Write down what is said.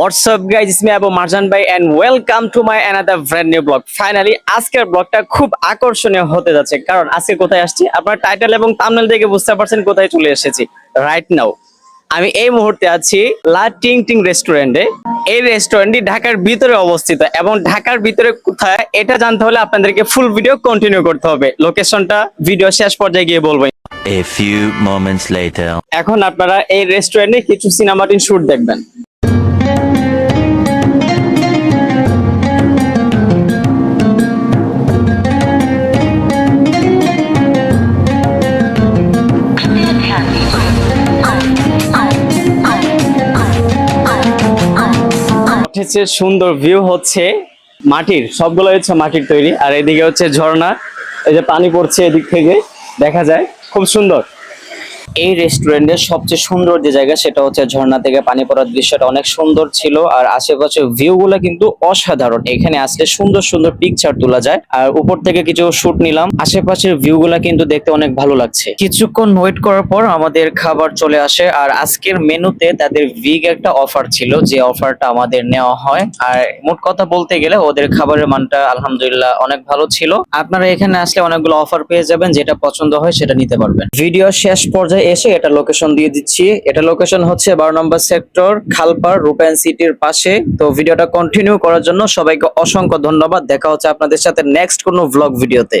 WhatsApp guys ইসমি Abu Marjan ভাই and welcome to my another brand new blog finally আজকের ব্লগটা খুব আকর্ষণীয় হতে যাচ্ছে। কারণ আজকে কোথায় আসছি? আপনার টাইটেল এবং থাম্বনেল দেখে বুঝতে পারছেন কোথায় চলে এসেছি। রাইট নাও আমি এই মুহূর্তে আছি লা টিং টিং রেস্টুরেন্টে এই রেস্টুরেন্টটি ঢাকার ভিতরে অবস্থিত এবং ঢাকার ভিতরে কোথায় এটা জানতে হলে আপনাদেরকে ফুল ভিডিও কন্টিনিউ করতে হবে। লোকেশনটা ভিডিও শেষ পর্যায়ে গিয়ে বলব। A few moments later. এখন আপনারা এই রেস্টুরেন্টে কিছু সিনেমাটিন শুট দেখবেন। হচ্ছে সুন্দর ভিউ হচ্ছে মাটির, সবগুলো হচ্ছে মাটির তৈরি। আর এদিকে হচ্ছে ঝর্ণা, এই যে পানি পড়ছে এদিক থেকে, দেখা যায়। খুব সুন্দর। এই রেস্টুরেন্টের সবচেয়ে সুন্দর যে জায়গা সেটা হচ্ছে ঝর্ণা থেকে পানি পড়ার দৃশ্যটা অনেক সুন্দর ছিল। আর আশেপাশে ভিউ গুলো কিন্তু অসাধারণ। এখানে আসলে সুন্দর সুন্দর পিকচার তোলা যায়। আর উপর থেকে কিছু শুট নিলাম। আশেপাশের ভিউ গুলা কিন্তু দেখতে অনেক ভালো লাগছে। কিছুক্ষণ ওয়েট করার পর আমাদের খাবার চলে আসে। আর আজকের মেনুতে তাদের ভিগ একটা অফার ছিল, যে অফারটা আমাদের নেওয়া হয়। আর মোট কথা বলতে গেলে ওদের খাবারের মানটা আলহামদুলিল্লাহ অনেক ভালো ছিল। আপনারা এখানে আসলে অনেকগুলো অফার পেয়ে যাবেন, যেটা পছন্দ হয় সেটা নিতে পারবেন। ভিডিও শেষ পর্যায়ে এসে এটা লোকেশন দিয়ে দিচ্ছি। এটা লোকেশন হচ্ছে বারো নম্বর সেক্টর খালপার রূপায়ণ সিটির পাশে। তো ভিডিওটা কন্টিনিউ করার জন্য সবাইকে অসংখ্য ধন্যবাদ। দেখা হচ্ছে আপনাদের সাথে নেক্সট কোনো ভ্লগ ভিডিওতে